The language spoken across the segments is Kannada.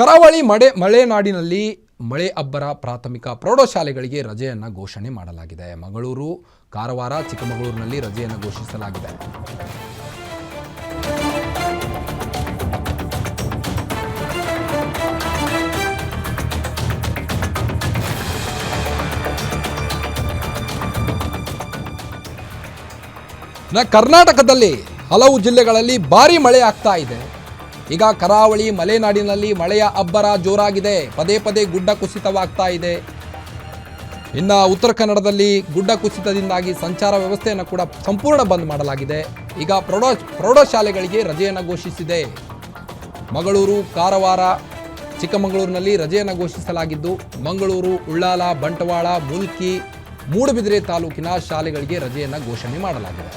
ಕರಾವಳಿ ಮಳೆ ಮಲೆನಾಡಿನಲ್ಲಿ ಮಳೆ ಅಬ್ಬರ ಪ್ರಾಥಮಿಕ ಪ್ರೌಢಶಾಲೆಗಳಿಗೆ ರಜೆಯನ್ನು ಘೋಷಣೆ ಮಾಡಲಾಗಿದೆ. ಮಂಗಳೂರು, ಕಾರವಾರ, ಚಿಕ್ಕಮಗಳೂರಿನಲ್ಲಿ ರಜೆಯನ್ನು ಘೋಷಿಸಲಾಗಿದೆ. ಕರ್ನಾಟಕದಲ್ಲಿ ಹಲವು ಜಿಲ್ಲೆಗಳಲ್ಲಿ ಭಾರಿ ಮಳೆ ಆಗ್ತಾ ಇದೆ. ಈಗ ಕರಾವಳಿ ಮಲೆನಾಡಿನಲ್ಲಿ ಮಳೆಯ ಅಬ್ಬರ ಜೋರಾಗಿದೆ. ಪದೇ ಪದೇ ಗುಡ್ಡ ಕುಸಿತವಾಗ್ತಾ ಇದೆ. ಇನ್ನು ಉತ್ತರ ಕನ್ನಡದಲ್ಲಿ ಗುಡ್ಡ ಕುಸಿತದಿಂದಾಗಿ ಸಂಚಾರ ವ್ಯವಸ್ಥೆಯನ್ನು ಕೂಡ ಸಂಪೂರ್ಣ ಬಂದ್ ಮಾಡಲಾಗಿದೆ. ಈಗ ಪ್ರೌಢ ಪ್ರೌಢಶಾಲೆಗಳಿಗೆ ರಜೆಯನ್ನು ಘೋಷಿಸಿದೆ. ಮಂಗಳೂರು, ಕಾರವಾರ, ಚಿಕ್ಕಮಗಳೂರಿನಲ್ಲಿ ರಜೆಯನ್ನು ಘೋಷಿಸಲಾಗಿದ್ದು, ಮಂಗಳೂರು, ಉಳ್ಳಾಲ, ಬಂಟ್ವಾಳ, ಮುಲ್ಕಿ, ಮೂಡುಬಿದಿರೆ ತಾಲೂಕಿನ ಶಾಲೆಗಳಿಗೆ ರಜೆಯನ್ನು ಘೋಷಣೆ ಮಾಡಲಾಗಿದೆ.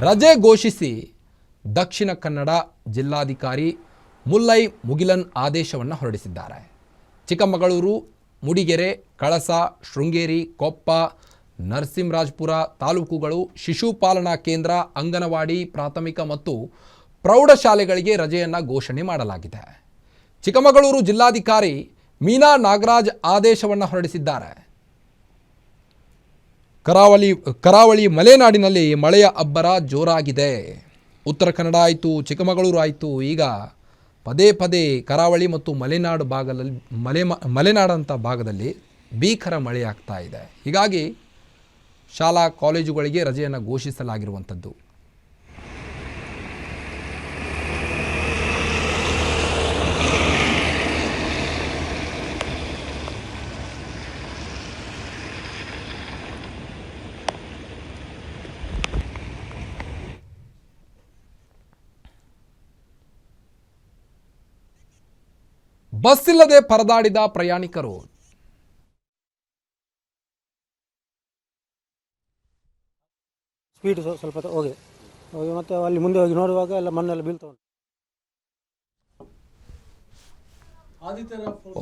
ರಜೆ ಘೋಷಿಸಿ ದಕ್ಷಿಣ ಕನ್ನಡ ಜಿಲ್ಲಾಧಿಕಾರಿ ಮುಲ್ಲೈ ಮುಗಿಲನ್ ಆದೇಶವನ್ನು ಹೊರಡಿಸಿದ್ದಾರೆ. ಚಿಕ್ಕಮಗಳೂರು, ಮುಡಿಗೆರೆ, ಕಳಸ, ಶೃಂಗೇರಿ, ಕೊಪ್ಪ, ನರಸಿಂಹರಾಜಪುರ ತಾಲೂಕುಗಳು ಶಿಶುಪಾಲನಾ ಕೇಂದ್ರ, ಅಂಗನವಾಡಿ, ಪ್ರಾಥಮಿಕ ಮತ್ತು ಪ್ರೌಢಶಾಲೆಗಳಿಗೆ ರಜೆಯನ್ನು ಘೋಷಣೆ ಮಾಡಲಾಗಿದೆ. ಚಿಕ್ಕಮಗಳೂರು ಜಿಲ್ಲಾಧಿಕಾರಿ ಮೀನಾ ನಾಗರಾಜ್ ಆದೇಶವನ್ನು ಹೊರಡಿಸಿದ್ದಾರೆ. ಕರಾವಳಿ ಕರಾವಳಿ ಮಲೆನಾಡಿನಲ್ಲಿ ಮಳೆಯ ಅಬ್ಬರ ಜೋರಾಗಿದೆ. ಉತ್ತರ ಕನ್ನಡ ಆಯಿತು, ಚಿಕ್ಕಮಗಳೂರು ಆಯಿತು, ಈಗ ಪದೇ ಪದೇ ಕರಾವಳಿ ಮತ್ತು ಮಲೆನಾಡು ಭಾಗದಲ್ಲಿ, ಮಲೆ ಮಲೆನಾಡಂಥ ಭಾಗದಲ್ಲಿ ಭೀಕರ ಮಳೆಯಾಗ್ತಾ ಇದೆ. ಹೀಗಾಗಿ ಶಾಲಾ, ಕಾಲೇಜುಗಳಿಗೆ ರಜೆಯನ್ನು ಘೋಷಿಸಲಾಗಿರುವಂಥದ್ದು. ಬಸ್ ಇಲ್ಲದೆ ಪರದಾಡಿದ ಪ್ರಯಾಣಿಕರು. ಸ್ಪೀಡ್ ಸ್ವಲ್ಪ ಹೋಗಿ. ಹೋಗಿ ಮತ್ತೆ ಅಲ್ಲಿ ಮುಂದೆ ಹೋಗಿ ನೋಡುವಾಗ ಎಲ್ಲ ಮಣ್ಣೆಲ್ಲ ಬೀಳ್ತಾ ಉಂಟು.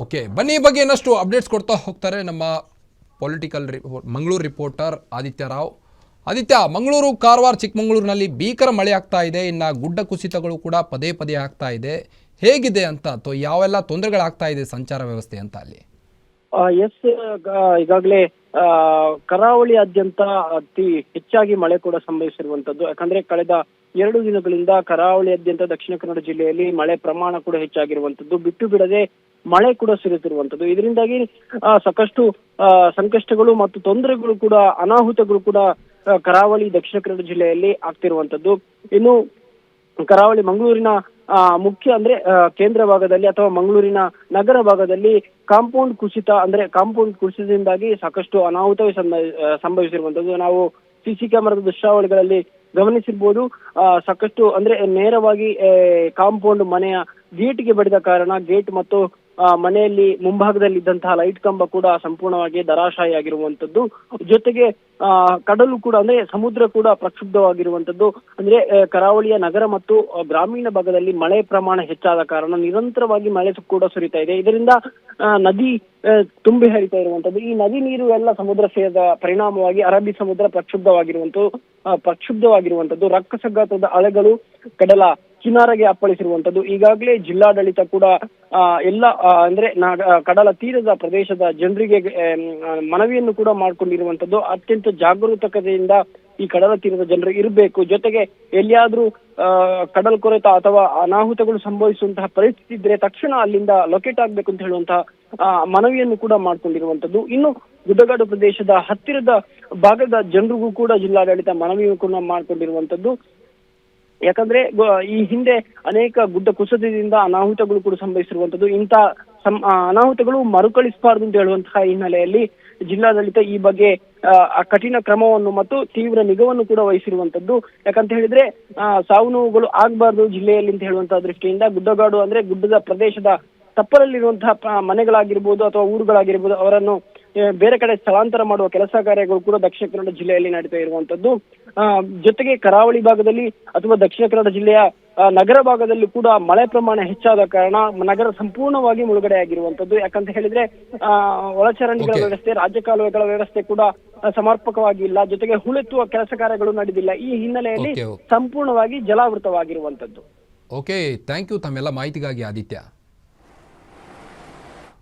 ಓಕೆ ಬನ್ನಿ ಬಗ್ಗೆ ಇನ್ನಷ್ಟು ಅಪ್ಡೇಟ್ಸ್ ಕೊಡ್ತಾ ಹೋಗ್ತಾರೆ ನಮ್ಮ ಪೊಲಿಟಿಕಲ್ ರಿ ಮಂಗಳೂರು ರಿಪೋರ್ಟರ್ ಆದಿತ್ಯ ರಾವ್. ಆದಿತ್ಯ ಮಂಗಳೂರು ಕಾರವಾರ ಚಿಕ್ಕಮಗಳೂರಿನಲ್ಲಿ ಭೀಕರ ಮಳೆ ಆಗ್ತಾ ಇದೆ. ಇನ್ನು ಗುಡ್ಡ ಕುಸಿತಗಳು ಕೂಡ ಪದೇ ಪದೇ ಆಗ್ತಾ ಇದೆ. ಹೇಗಿದೆ ಅಂತ ಅಥವಾ ಯಾವೆಲ್ಲ ತೊಂದರೆಗಳಾಗ್ತಾ ಇದೆ ಸಂಚಾರ ವ್ಯವಸ್ಥೆ ಅಂತ ಅಲ್ಲಿ? ಎಸ್ ಈಗಾಗಲೇ ಕರಾವಳಿಯಾದ್ಯಂತ ಅತಿ ಹೆಚ್ಚಾಗಿ ಮಳೆ ಕೂಡ ಸಂಭವಿಸಿರುವಂತದ್ದು. ಯಾಕಂದ್ರೆ ಕಳೆದ ಎರಡು ದಿನಗಳಿಂದ ಕರಾವಳಿಯಾದ್ಯಂತ ದಕ್ಷಿಣ ಕನ್ನಡ ಜಿಲ್ಲೆಯಲ್ಲಿ ಮಳೆ ಪ್ರಮಾಣ ಕೂಡ ಹೆಚ್ಚಾಗಿರುವಂತದ್ದು. ಬಿಟ್ಟು ಬಿಡದೆ ಮಳೆ ಕೂಡ ಸುರಿಯುತ್ತಿರುವಂತದ್ದು. ಇದರಿಂದಾಗಿ ಸಾಕಷ್ಟು ಸಂಕಷ್ಟಗಳು ಮತ್ತು ತೊಂದರೆಗಳು ಕೂಡ, ಅನಾಹುತಗಳು ಕೂಡ ಕರಾವಳಿ ದಕ್ಷಿಣ ಕನ್ನಡ ಜಿಲ್ಲೆಯಲ್ಲಿ ಆಗ್ತಿರುವಂತದ್ದು. ಇನ್ನು ಕರಾವಳಿ ಮಂಗಳೂರಿನ ಮುಖ್ಯ ಅಂದ್ರೆ ಕೇಂದ್ರ ಭಾಗದಲ್ಲಿ ಅಥವಾ ಮಂಗಳೂರಿನ ನಗರ ಭಾಗದಲ್ಲಿ ಕಾಂಪೌಂಡ್ ಕುಸಿತ ಅಂದ್ರೆ ಕಾಂಪೌಂಡ್ ಕುಸಿತದಿಂದಾಗಿ ಸಾಕಷ್ಟು ಅನಾಹುತವೇ ಸಂಭ- ಆ, ಸಂಭವಿಸಿರುವಂತದ್ದು. ನಾವು ಸಿಸಿ ಕ್ಯಾಮೆರಾದ ದೃಶ್ಯಾವಳಿಗಳಲ್ಲಿ ಗಮನಿಸಿರ್ಬೋದು. ಆ, ಸಾಕಷ್ಟು ಅಂದ್ರೆ ನೇರವಾಗಿ ಕಾಂಪೌಂಡ್ ಮನೆಯ ಗೇಟ್ಗೆ ಬಡಿದ ಕಾರಣ ಗೇಟ್ ಮತ್ತು ಆ, ಮನೆಯಲ್ಲಿ ಮುಂಭಾಗದಲ್ಲಿ ಇದ್ದಂತಹ ಲೈಟ್ ಕಂಬ ಕೂಡ ಸಂಪೂರ್ಣವಾಗಿ ದರಾಶಾಹಿಯಾಗಿರುವಂತದ್ದು ಜೊತೆಗೆ ಆ, ಕಡಲು ಕೂಡ ಅಂದ್ರೆ ಸಮುದ್ರ ಕೂಡ ಪ್ರಕ್ಷುಬ್ಧವಾಗಿರುವಂತದ್ದು ಅಂದ್ರೆ ಕರಾವಳಿಯ ನಗರ ಮತ್ತು ಗ್ರಾಮೀಣ ಭಾಗದಲ್ಲಿ ಮಳೆ ಪ್ರಮಾಣ ಹೆಚ್ಚಾದ ಕಾರಣ ನಿರಂತರವಾಗಿ ಮಳೆ ಕೂಡ ಸುರಿತಾ ಇದೆ. ಇದರಿಂದ ನದಿ ತುಂಬಿ ಹರಿತಾ ಇರುವಂತದ್ದು ಈ ನದಿ ನೀರು ಎಲ್ಲ ಸಮುದ್ರ ಸೇರಿದ ಪರಿಣಾಮವಾಗಿ ಅರಬ್ಬಿ ಸಮುದ್ರ ಪ್ರಕ್ಷುಬ್ಧವಾಗಿರುವಂತದ್ದು ಆ, ಪ್ರಕ್ಷುಬ್ಧವಾಗಿರುವಂತದ್ದು ರಕ್ಕಸಗಾತ್ರದ ಅಲೆಗಳು ಕಡಲ ಕಿನಾರಗೆ ಅಪ್ಪಳಿಸಿರುವಂತದ್ದು. ಈಗಾಗಲೇ ಜಿಲ್ಲಾಡಳಿತ ಕೂಡ ಎಲ್ಲ ಅಂದ್ರೆ ಕಡಲ ತೀರದ ಪ್ರದೇಶದ ಜನರಿಗೆ ಮನವಿಯನ್ನು ಕೂಡ ಮಾಡಿಕೊಂಡಿರುವಂತದ್ದು. ಅತ್ಯಂತ ಜಾಗರೂಕತೆಯಿಂದ ಈ ಕಡಲ ತೀರದ ಜನರು ಇರಬೇಕು. ಜೊತೆಗೆ ಎಲ್ಲಿಯಾದ್ರೂ ಕಡಲ್ ಕೊರೆತ ಅಥವಾ ಅನಾಹುತಗಳು ಸಂಭವಿಸುವಂತಹ ಪರಿಸ್ಥಿತಿ ಇದ್ರೆ ತಕ್ಷಣ ಅಲ್ಲಿಂದ ಲೊಕೇಟ್ ಆಗ್ಬೇಕು ಅಂತ ಹೇಳುವಂತಹ ಮನವಿಯನ್ನು ಕೂಡ ಮಾಡ್ಕೊಂಡಿರುವಂತದ್ದು. ಇನ್ನು ಗುಡ್ಡಗಾಡು ಪ್ರದೇಶದ ಹತ್ತಿರದ ಭಾಗದ ಜನರಿಗೂ ಕೂಡ ಜಿಲ್ಲಾಡಳಿತ ಮನವಿಯನ್ನು ಕೂಡ ಮಾಡ್ಕೊಂಡಿರುವಂತದ್ದು. ಯಾಕಂದ್ರೆ ಈ ಹಿಂದೆ ಅನೇಕ ಗುಡ್ಡ ಕುಸಿತದಿಂದ ಅನಾಹುತಗಳು ಕೂಡ ಸಂಭವಿಸಿರುವಂತದ್ದು. ಇಂಥ ಅನಾಹುತಗಳು ಮರುಕಳಿಸಬಾರದು ಅಂತ ಹೇಳುವಂತಹ ಹಿನ್ನೆಲೆಯಲ್ಲಿ ಜಿಲ್ಲಾಡಳಿತ ಈ ಬಗ್ಗೆ ಕಠಿಣ ಕ್ರಮವನ್ನು ಮತ್ತು ತೀವ್ರ ನಿಗವನ್ನು ಕೂಡ ವಹಿಸಿರುವಂತದ್ದು. ಯಾಕಂತ ಹೇಳಿದ್ರೆ ಸಾವು ನೋವುಗಳು ಆಗ್ಬಾರ್ದು ಜಿಲ್ಲೆಯಲ್ಲಿ ಅಂತ ಹೇಳುವಂತಹ ದೃಷ್ಟಿಯಿಂದ ಗುಡ್ಡಗಾಡು ಅಂದ್ರೆ ಗುಡ್ಡದ ಪ್ರದೇಶದ ತಪ್ಪಲಲ್ಲಿರುವಂತಹ ಮನೆಗಳಾಗಿರ್ಬೋದು ಅಥವಾ ಊರುಗಳಾಗಿರ್ಬೋದು ಅವರನ್ನು ಬೇರೆ ಕಡೆ ಸ್ಥಳಾಂತರ ಮಾಡುವ ಕೆಲಸ ಕಾರ್ಯಗಳು ಕೂಡ ದಕ್ಷಿಣ ಕನ್ನಡ ಜಿಲ್ಲೆಯಲ್ಲಿ ನಡೀತಾ ಇರುವಂತದ್ದು. ಜೊತೆಗೆ ಕರಾವಳಿ ಭಾಗದಲ್ಲಿ ಅಥವಾ ದಕ್ಷಿಣ ಕನ್ನಡ ಜಿಲ್ಲೆಯ ನಗರ ಭಾಗದಲ್ಲಿ ಕೂಡ ಮಳೆ ಪ್ರಮಾಣ ಹೆಚ್ಚಾದ ಕಾರಣ ನಗರ ಸಂಪೂರ್ಣವಾಗಿ ಮುಳುಗಡೆ ಆಗಿರುವಂತದ್ದು ಯಾಕಂತ ಹೇಳಿದ್ರೆ ಆ, ಒಳಚರಂಡಿಗಳ ವ್ಯವಸ್ಥೆ ರಾಜ್ಯ ಕಾಲುವೆಗಳ ವ್ಯವಸ್ಥೆ ಕೂಡ ಸಮರ್ಪಕವಾಗಿ ಇಲ್ಲ. ಜೊತೆಗೆ ಹುಳೆತ್ತುವ ಕೆಲಸ ಕಾರ್ಯಗಳು ನಡೆದಿಲ್ಲ. ಈ ಹಿನ್ನೆಲೆಯಲ್ಲಿ. ಸಂಪೂರ್ಣವಾಗಿ ಜಲಾವೃತವಾಗಿರುವಂತದ್ದು ಓಕೆ ಥ್ಯಾಂಕ್ ಯು ತಮ್ಮೆಲ್ಲ ಮಾಹಿತಿಗಾಗಿ ಆದಿತ್ಯ.